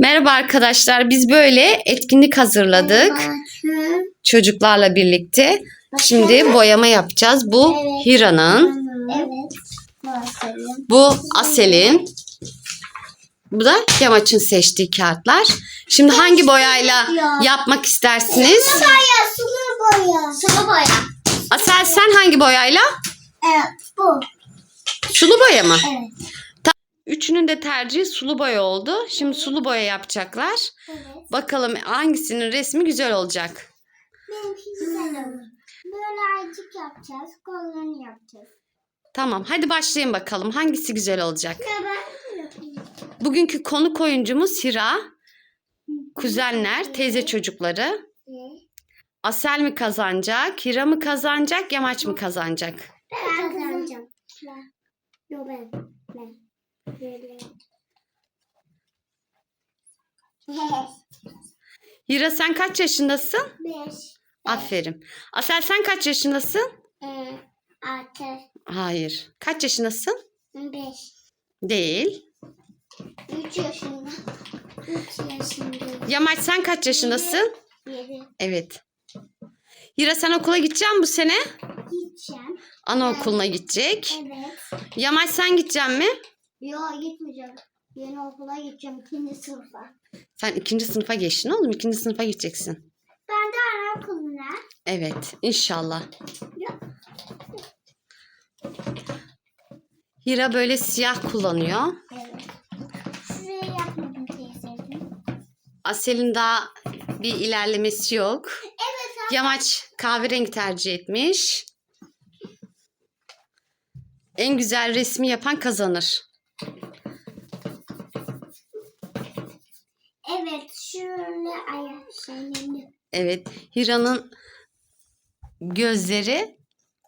Merhaba arkadaşlar. Biz böyle etkinlik hazırladık çocuklarla birlikte. Şimdi boyama yapacağız. Bu. Hira'nın, bu Asel'in, bu da Yamaç'ın seçtiği kağıtlar. Şimdi hangi boyayla yapmak istersiniz? Boya, sulu boya. Sulu boya. Asel sen hangi boyayla? Evet, bu. Sulu boya mı? Evet. Üçünün de tercihi sulu boya oldu. Şimdi sulu boya yapacaklar. Evet. Bakalım hangisinin resmi güzel olacak. Benimki güzel olur. Böyle aycık yapacağız. Kollarını yapacağız. Tamam hadi başlayın bakalım. Hangisi güzel olacak? Ya ben yapayım. Bugünkü konuk oyuncumuz Hira. Kuzenler, teyze çocukları. Asel mi kazanacak? Hira mı kazanacak? Yamaç mı kazanacak? Ben kazanacağım. Yok ben. Hira sen kaç yaşındasın? Beş. Aferin. Asel sen kaç yaşındasın? Ee, altı. Hayır. Kaç yaşındasın? Beş. Değil. Üç yaşında. Üç yaşında. Yamaç sen kaç yaşındasın? Yedi. Evet. Hira sen okula gideceksin bu sene. Gideceğim. Anaokuluna gidecek. Evet. Yamaç sen gideceksin mi? Yok gitmeyeceğim. Yeni okula gideceğim. ikinci sınıfa. Sen ikinci sınıfa geçtin oğlum. İkinci sınıfa gideceksin. Ben de anaokuluna. Evet. inşallah. Yok. Hira böyle siyah kullanıyor. Evet. Şuraya yapmadım teyzeciğim. Asel'in daha bir ilerlemesi yok. Evet. Yamaç kahverengi tercih etmiş. En güzel resmi yapan kazanır. Evet. Şöyle ayak şeyini. Evet. Hira'nın gözleri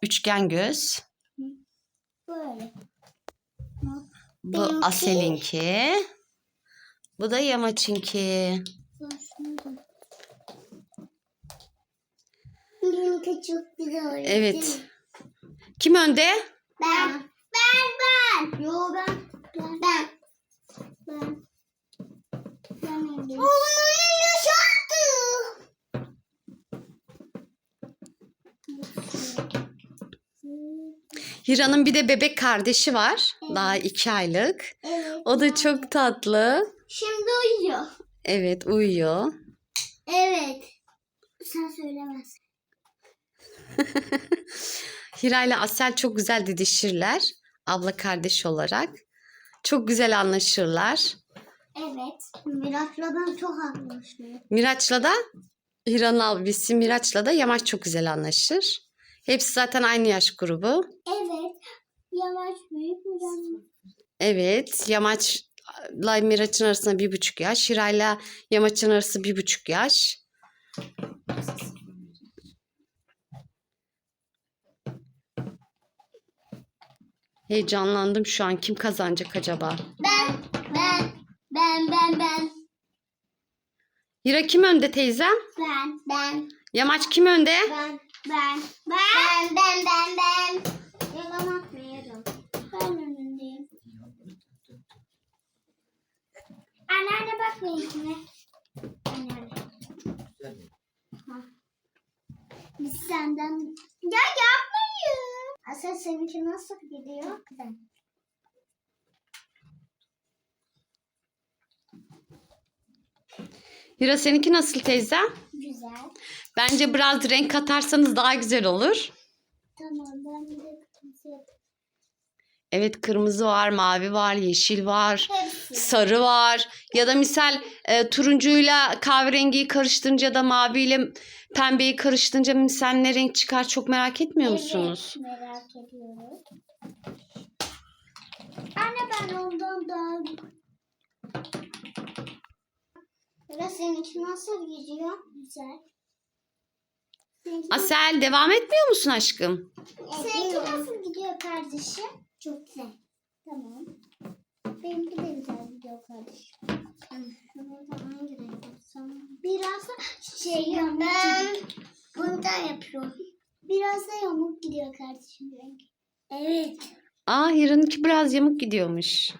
üçgen göz. Böyle. Bu Benimki- Asel'inki. Bu da Yamaç'ınki. Benimki çok güzel. Evet. Kim önde? Ben. Ben ben. Yo ben. Ben. Ben. Ben. Oğlum yaşattı. Hira'nın bir de bebek kardeşi var. Daha iki aylık. Evet. O da çok tatlı. Şimdi uyuyor. Evet uyuyor. Evet. Sen söylemezsin. Hira ile Asel çok güzel didişirler. Abla kardeş olarak. Çok güzel anlaşırlar. Evet. Miraç'la ben çok anlaşıyorum. Miraç'la da Hira'nın abisi Miraç'la da Yamaç çok güzel anlaşır. Hepsi zaten aynı yaş grubu. Evet. Yavaş büyük yavaş? Evet Yamaç'la Miraç'ın arasında bir buçuk yaş. Hira'yla Yamaç'ın arası bir buçuk yaş. Heyecanlandım şu an. Kim kazanacak acaba? Hira kim önde teyzem? Ben. Ben. Yamaç kim önde? Ben. Ben. Ben. Ben ben ben ben. Yalan atmayacağım. Ben önündeyim. Anneanne bak benimkine. Anneanne. Biz senden... Ya yapmayın. Asel seninki nasıl gidiyor? Güzel. Hira seninki nasıl teyzem? Güzel. Bence biraz renk katarsanız daha güzel olur. Tamam ben bir de kırmızı yapayım. Evet kırmızı var, mavi var, yeşil var, Hepsi. sarı var. Ya da misal e, turuncuyla kahverengiyi karıştırınca da maviyle pembeyi karıştırınca misal ne renk çıkar çok merak etmiyor musunuz? Evet, merak ediyorum. Anne ben ondan Ya seninki nasıl gidiyor? Güzel. Seninki, Asel devam etmiyor musun aşkım? seninki nasıl gidiyor kardeşim? Çok güzel. Tamam. Benimki de güzel gidiyor kardeşim. Burada hangi renk yapsam? Biraz da şey yamuk Ben bundan yapıyorum. Biraz da yamuk gidiyor kardeşim renk. Evet. Aa Hira'nınki biraz yamuk gidiyormuş.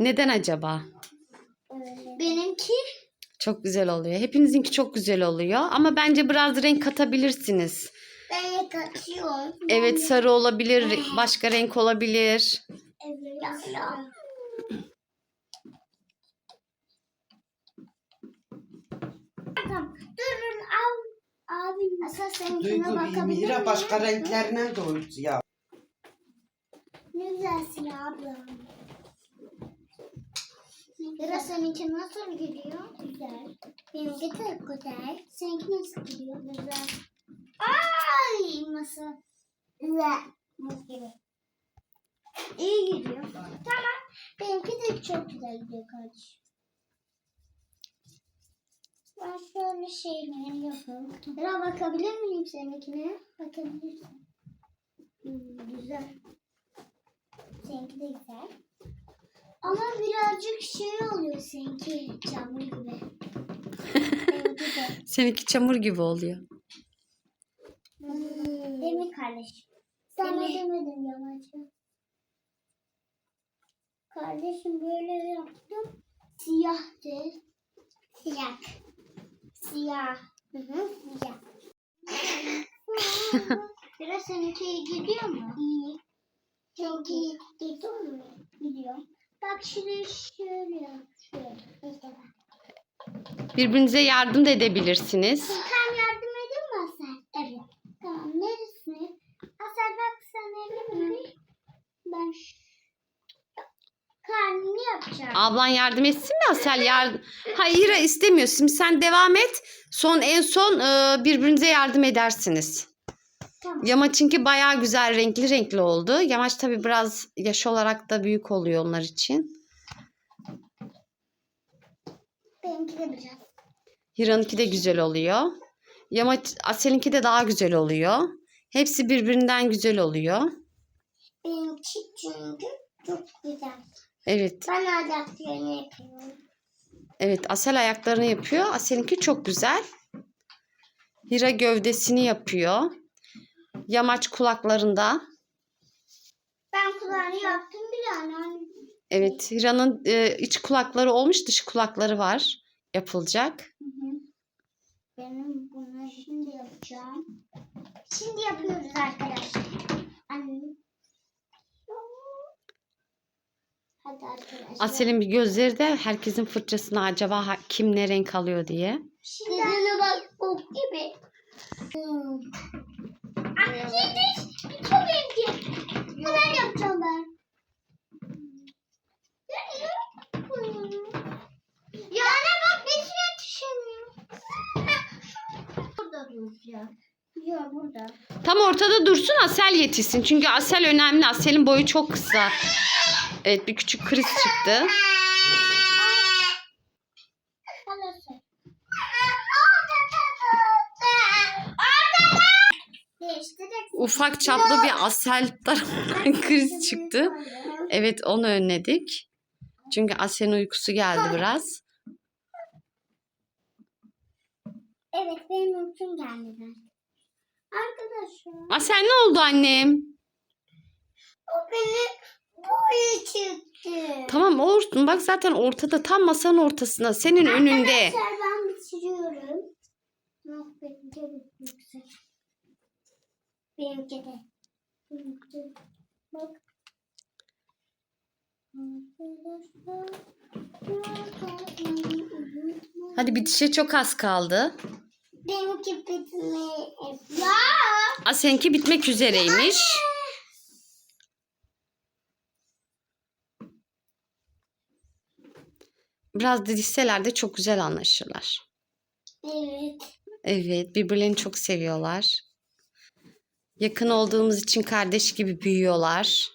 Neden acaba? O Benimki Çok güzel oluyor. Hepinizinki çok güzel oluyor. Ama bence biraz renk katabilirsiniz. ben kaçıyorum. Evet sarı olabilir, başka renk olabilir. Evet. Durun al. Abi asıl seninkine Duygu bakabilir Mira miyim? başka renklerine doydu ya. Ne güzelsin ablam. Mira seninki nasıl gidiyor? Güzel. Benimki de güzel. Seninki nasıl gidiyor? Güzel. Ay nasıl? Güzel. Buz gibi. İyi gidiyor. Tamam. Benimki de çok güzel gidiyor kardeşim. Ben şöyle şeyleri yapayım. Mira bakabilir miyim seninkine? Bakabilirsin. Hmm, güzel. Seninki de güzel. Ama birazcık şey oluyor seninki çamur gibi. Seninki çamur gibi oluyor. Değil mi kardeşim? Sana demedim yamaçı. Kardeşim böyle yaptım. Siyahtı. Siyah. Siyah. Hı hı, siyah. Biraz seninki iyi gidiyor mu? İyi. Çok iyi gidiyor mu? Gidiyor. Bak şimdi şöyle yap. Şöyle. İşte bak. Birbirinize yardım da edebilirsiniz. Sen yardım edin mi Asel? Evet. Tamam. Neresini? Asel bak sen elini mi? Ben şu... Karnını yapacağım. Ablan yardım etsin mi Asel? Yardım... Hayır istemiyorsun. Şimdi sen devam et. Son en son e, birbirinize yardım edersiniz. Tamam. Yamaç'ınki bayağı güzel renkli renkli oldu. Yamaç tabii biraz yaş olarak da büyük oluyor onlar için. Benimki de biraz. Hira'nınki de güzel oluyor. Yamaç Asel'inki de daha güzel oluyor. Hepsi birbirinden güzel oluyor. Benimki çünkü çok güzel. Evet. Ben adaptörünü yapıyorum. Evet Asel ayaklarını yapıyor. Asel'inki çok güzel. Hira gövdesini yapıyor. Yamaç kulaklarında. Ben kulağını yaptım bile anneanne. Evet Hira'nın e, iç kulakları olmuş dışı kulakları var. Yapılacak. Hı hı. Benim bunu şimdi yapacağım. Şimdi yapıyoruz arkadaşlar. Anne. Hadi arkadaşlar. Asel'in bir gözleri de herkesin fırçasına acaba kim ne renk alıyor diye. Şimdi bak bok gibi. Hmm. Akçedir. Bir çok benimki. Neler yapacağım ben? Ya ne bak içine yetişemiyor. burada duracak. Yok burada. Tam ortada dursun Asel yetişsin. Çünkü Asel önemli. Asel'in boyu çok kısa. Evet bir küçük kriz çıktı. Ufak çaplı bir Asel tarafından kriz çıktı. Evet onu önledik. Çünkü Asel'in uykusu geldi biraz. Evet benim uykum geldi. Arkadaşlar. Asel ne oldu annem? O benim boyu çıktı. Tamam olsun. Bak zaten ortada tam masanın ortasında. Senin önünde. Arkadaşlar ben bitiriyorum. Yok benimki de yüksek. Benimki de. Benimki de. Bak. Hadi bitişe çok az kaldı. Benimki bitmeye. Ya. Asel'inki bitmek üzereymiş. Biraz didişseler de çok güzel anlaşırlar. Evet. Evet, birbirlerini çok seviyorlar. Yakın olduğumuz için kardeş gibi büyüyorlar.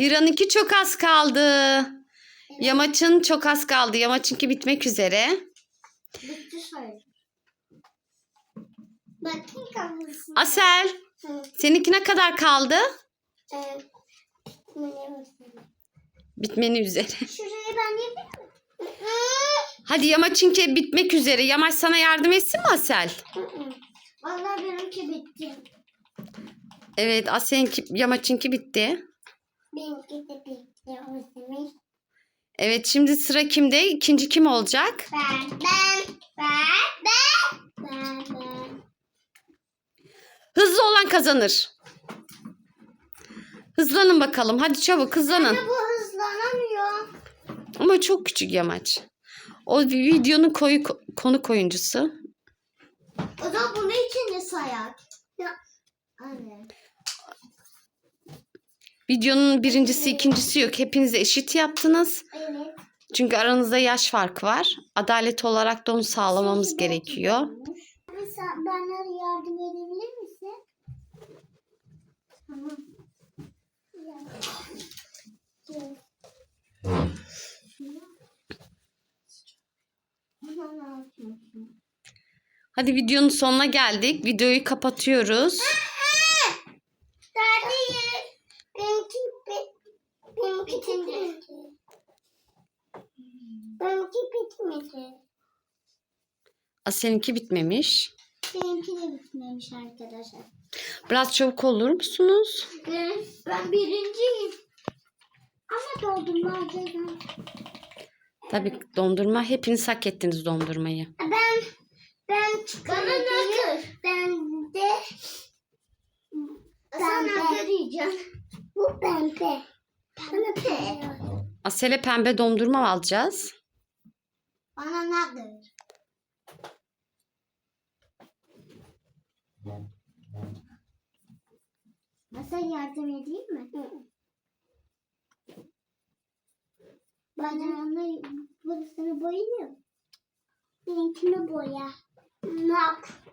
Hira'nınki çok az kaldı. Yamaç'ın çok az kaldı. Yamaç'ınki bitmek üzere. Bitti sayılır. Asel, Hı. seninki ne kadar kaldı? Ee. Bitmeni üzere. Şurayı ben yapayım mı? Hadi Yamaç'ınki bitmek üzere. Yamaç sana yardım etsin mi Asel? Hı hı. Vallahi benimki bitti. Evet, Asel'inki, Yamaç'ınki bitti. Benimki Evet şimdi sıra kimde? İkinci kim olacak? Ben, ben, ben, ben, ben. Hızlı olan kazanır. Hızlanın bakalım. Hadi çabuk hızlanın. Anne bu hızlanamıyor. Ama çok küçük yamaç. O videonun koyu konu koyuncusu. O da bunun için de sayak. Ya. Anne. Videonun birincisi ikincisi yok. Hepiniz eşit yaptınız. Evet. Çünkü aranızda yaş farkı var. Adalet olarak da onu sağlamamız gerekiyor. Mesela bana yardım edebilir misin? Tamam. Ya. Gel. Bana ne yapıyorsun? Hadi videonun sonuna geldik. Videoyu kapatıyoruz. Benimki, bitmemiş. Benimki de bitmemiş arkadaşlar. Biraz çabuk olur musunuz? Ben, ben birinciyim. Ama doldurma alacağım. Tabii dondurma. Hepiniz hak ettiniz dondurmayı. Ben ben çikolatayı ben de sen ne diyeceksin? Bu pembe. Pembe. Asel'e pembe dondurma alacağız. Bana ne Masa yardım edeyim mi? Bacağını burasını boyayayım. Benimkini boya. Nak.